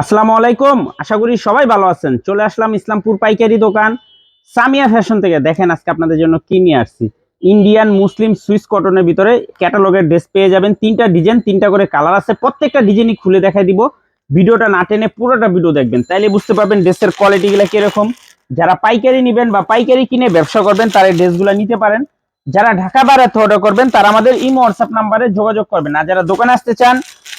আসসালামু আলাইকুম। আশা করি সবাই ভালো আছেন। চলে আসলাম ইসলামপুর পাইকারি দোকান। সামিয়া ফ্যাশন থেকে দেখেন আজকে আপনাদের জন্য কি নিয়ে আসছি। ইন্ডিয়ান মুসলিম সুইস কটনের ভিতরে ক্যাটালগের ড্রেস পেয়ে যাবেন। তিনটা ডিজাইন, তিনটা করে কালার আছে। প্রত্যেকটা ডিজাইনই খুলে দেখাই দিব। ভিডিওটা না টেনে পুরোটা ভিডিও দেখবেন। তাইলে বুঝতে পারবেন ড্রেসের কোয়ালিটিগুলো কীরকম। যারা পাইকারি নেবেন বা পাইকারি কিনে ব্যবসা করবেন, তারা ড্রেসগুলো নিতে পারেন। যারা ঢাকা বাড়াতে অর্ডার করবেন, তারা আমাদের ইমো হোয়াটসঅ্যাপ নাম্বারে যোগাযোগ করবেন। আর যারা দোকানে আসতে চান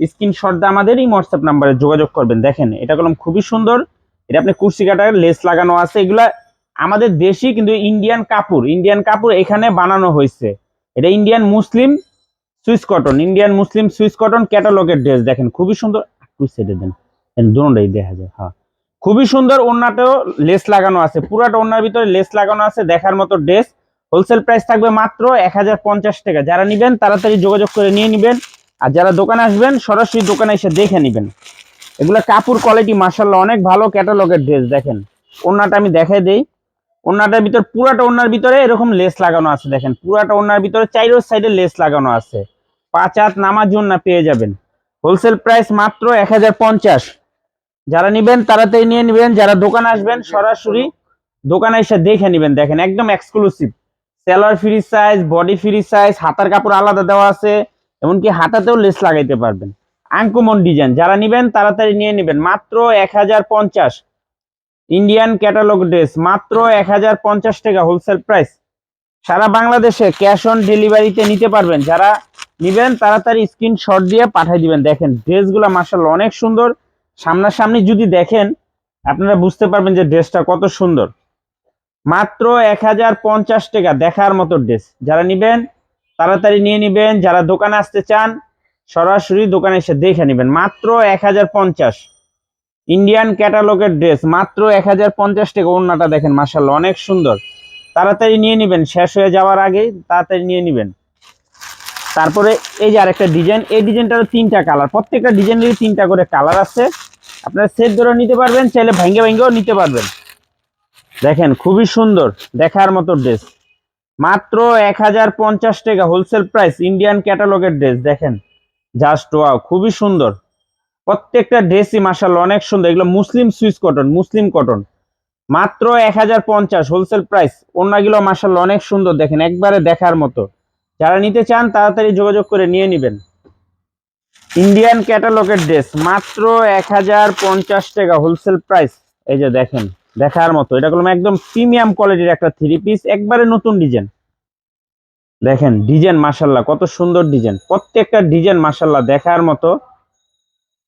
স্ক্রিনশট দিয়ে আমাদের এই হোয়াটসঅ্যাপ নাম্বারে যোগাযোগ করবেন। দেখেন, এটা কলম খুবই সুন্দর। এটা আপনি কুর্সি কাটার লেস লাগানো আছে। এগুলা আমাদের দেশি কিন্তু ইন্ডিয়ান কাপড়। ইন্ডিয়ান কাপড় এখানে বানানো হয়েছে। এটা Indian muslin Swiss cotton Indian muslin Swiss cotton ক্যাটালগের dress দেখেন, খুবই সুন্দর। একটু সেটে দেন। দুটাই দেখা যায়। হ্যাঁ। খুবই সুন্দর ওড়নাটাও লেস লাগানো আছে। পুরাটা ওড়নার ভিতরে লেস লাগানো আছে। দেখার মতো ড্রেস হোলসেল প্রাইস থাকবে মাত্র এক হাজার পঞ্চাশ টাকা। যারা নিবেন, তাড়াতাড়ি যোগাযোগ করে নিয়ে নিবেন। আর যারা দোকানে আসবেন, সরাসরি দোকানে এসে দেখে নেবেন। এগুলা কাপড় কোয়ালিটি মার্শাল্লাহ অনেক ভালো ক্যাটালগের ড্রেস দেখেন। ওড়নাটা আমি দেখাই দিই। ওড়নাটার ভিতর, পুরাটা ওনার ভিতরে এরকম লেস লাগানো আছে, দেখেন। পুরাটা ওড়নার ভিতরে চাইরো সাইডে লেস লাগানো আছে। পাঁচ হাত নামার জন্য পেয়ে যাবেন। হোলসেল প্রাইস মাত্র এক হাজার পঞ্চাশ। যারা নিবেন, তাড়াতাড়ি নিয়ে নিবেন। যারা দোকানে আসবেন, সরাসরি দোকানে এসে দেখে নেবেন। দেখেন, একদম exclusive seller free size body free size হাতার কাপড় আলাদা দেওয়া আছে। এমনকি হাতাতেও লেস লাগাইতে পারবেন। আঙ্কুমন ডিজাইন যারা নিবেন তাড়াতাড়ি নিয়ে নেবেন। মাত্র এক হাজার পঞ্চাশ। ইন্ডিয়ান ক্যাটালগ ড্রেস মাত্র এক হাজার পঞ্চাশ টাকা হোলসেল প্রাইস সারা বাংলাদেশে ক্যাশ অন ডেলিভারিতে নিতে পারবেন। যারা নিবেন, তাড়াতাড়ি স্ক্রিনশট দিয়ে পাঠিয়ে দিবেন। দেখেন ড্রেসগুলো মার্শাল অনেক সুন্দর। সামনাসামনি যদি দেখেন, আপনারা বুঝতে পারবেন যে ড্রেসটা কত সুন্দর। মাত্র এক হাজার পঞ্চাশ টাকা দেখার মতো ড্রেস যারা নিবেন তাড়াতাড়ি নিয়ে নিবেন। যারা দোকানে আসতে চান, সরাসরি দোকানে এসে দেখে নেবেন। মাত্র এক হাজার পঞ্চাশ। ইন্ডিয়ান ক্যাটালগের ড্রেস মাত্র এক হাজার পঞ্চাশ টাকা ওড়নাটা দেখেন মার্শাল্লাহ অনেক সুন্দর। তাড়াতাড়ি নিয়ে নেবেন, শেষ হয়ে যাওয়ার আগে তাড়াতাড়ি নিয়ে নেবেন। তারপরে এই যে আরেকটা ডিজাইন, এই ডিজাইনটারও তিনটা কালার। প্রত্যেকটা ডিজাইনেরই তিনটা করে কালার আছে। আপনারা সেট ধরে নিতে পারবেন, চাইলে ভেঙ্গে ভেঙ্গেও নিতে পারবেন। দেখেন, খুবই সুন্দর, দেখার মতো ড্রেস মাত্র এক হাজার পঞ্চাশ টাকা হোলসেল প্রাইস ইন্ডিয়ান ক্যাটালগের ড্রেস দেখেন। জাস্ট ওয়াও খুবই সুন্দর। প্রত্যেকটা ড্রেসই মাসাল অনেক সুন্দর। এগুলো muslin Swiss cotton muslin cotton মাত্র এক হাজার পঞ্চাশ হোলসেল প্রাইস অন্যগুলো মাসাল অনেক সুন্দর, দেখেন, একবারে দেখার মতো। যারা নিতে চান, তাড়াতাড়ি যোগাযোগ করে নিয়ে নেবেন। ইন্ডিয়ান ক্যাটালগের ড্রেস মাত্র এক হাজার পঞ্চাশ টাকা হোলসেল প্রাইস এই যে দেখেন। দেখার মতো। এটা করলাম একদম প্রিমিয়াম কোয়ালিটির একটা থ্রি পিস একবারে নতুন ডিজাইন দেখেন ডিজাইন মাসাল্লাহ কত সুন্দর ডিজাইন প্রত্যেকটা ডিজাইন মাসাল্লাহ দেখার মতো।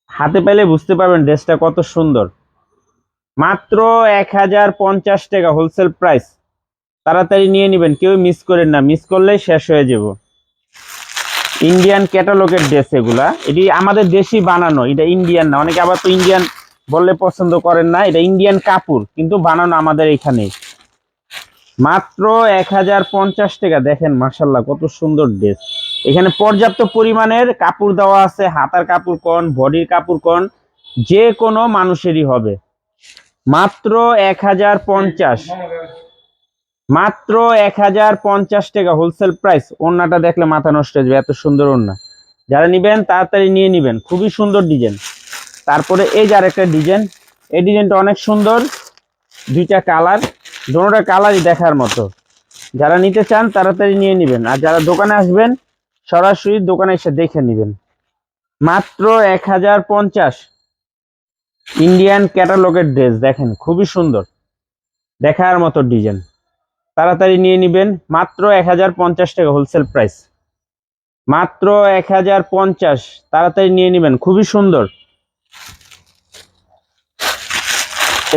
হাতে পেলে বুঝতে পারবেন ড্রেসটা কত সুন্দর। মাত্র এক হাজার পঞ্চাশ টাকা হোলসেল প্রাইস তাড়াতাড়ি নিয়ে নেবেন, কেউ মিস করেন না। মিস করলেই শেষ হয়ে যাব। ইন্ডিয়ান ক্যাটালগের ড্রেস এগুলা। এটি আমাদের দেশি বানানো, এটা ইন্ডিয়ান না। অনেকে আবার তো ইন্ডিয়ান বললে পছন্দ করেন না, এটা ইন্ডিয়ান কাপড়, কিন্তু বানানো আমাদের এখানে। মাত্র এক হাজার পঞ্চাশ টাকা, দেখেন মার্শাল্লাহ কত সুন্দর ড্রেস এখানে পর্যাপ্ত পরিমাণের কাপড় দেওয়া আছে, হাতার কাপড় কন, বডির কাপড় কন, যে কোনো মানুষেরই হবে। মাত্র এক হাজার পঞ্চাশ। মাত্র এক হাজার পঞ্চাশ টাকা হোলসেল প্রাইস ওড়নাটা দেখলে মাথা নষ্ট হয়ে যাবে, এত সুন্দর ওড়না। যারা নিবেন, তাড়াতাড়ি নিয়ে নিবেন, খুবই সুন্দর ডিজাইন তারপরে এই যে আরেকটা ডিজাইন, এই ডিজাইনটা অনেক সুন্দর, দুইটা কালার দুটোটা কালারই দেখার মতো। যারা নিতে চান তাড়াতাড়ি নিয়ে নেবেন, আর যারা দোকানে আসবেন, সরাসরি দোকানে এসে দেখে নেবেন। মাত্র এক হাজার পঞ্চাশ ইন্ডিয়ান ক্যাটালগের ড্রেস দেখেন খুবই সুন্দর, দেখার মতো ডিজাইন। তাড়াতাড়ি নিয়ে নেবেন, মাত্র এক হাজার পঞ্চাশ টাকা হোলসেল প্রাইস মাত্র এক হাজার পঞ্চাশ, তাড়াতাড়ি নিয়ে নেবেন, খুবই সুন্দর।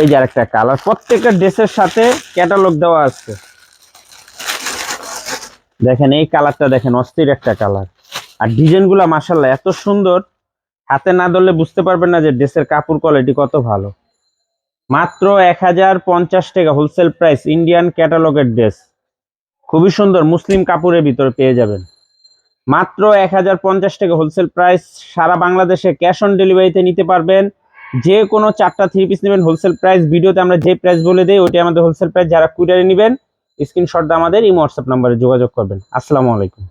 এই যে আরেকটা কালার প্রত্যেকটা ড্রেসের সাথে ক্যাটালগ দেওয়া আছে। দেখেন, এই কালারটা দেখেন, অস্থির একটা কালার আর ডিজাইনগুলো মাসাল্লাহ এত সুন্দর, হাতে না ধরলে বুঝতে পারবেন না যে ড্রেসের কাপড় কোয়ালিটি কত ভালো। মাত্র এক হাজার পঞ্চাশ টাকা হোলসেল প্রাইস ইন্ডিয়ান ক্যাটালগের ড্রেস খুবই সুন্দর, মুসলিম কাপড়ের ভিতরে পেয়ে যাবেন। মাত্র এক হাজার পঞ্চাশ টাকা হোলসেল প্রাইস সারা বাংলাদেশে ক্যাশ অন ডেলিভারিতে নিতে পারবেন। যে কোনো চারটা থ্রি পিস নেবেন হোলসেল প্রাইস ভিডিওতে আমরা যে প্রাইস বলে দিই, ওইটাই আমাদের হোলসেল প্রাইস যারা কুরিয়ারে নেবেন স্ক্রিনশট আমাদের, এই হোয়াটসঅ্যাপ নাম্বারে যোগাযোগ করবেন। আসসালামু আলাইকুম।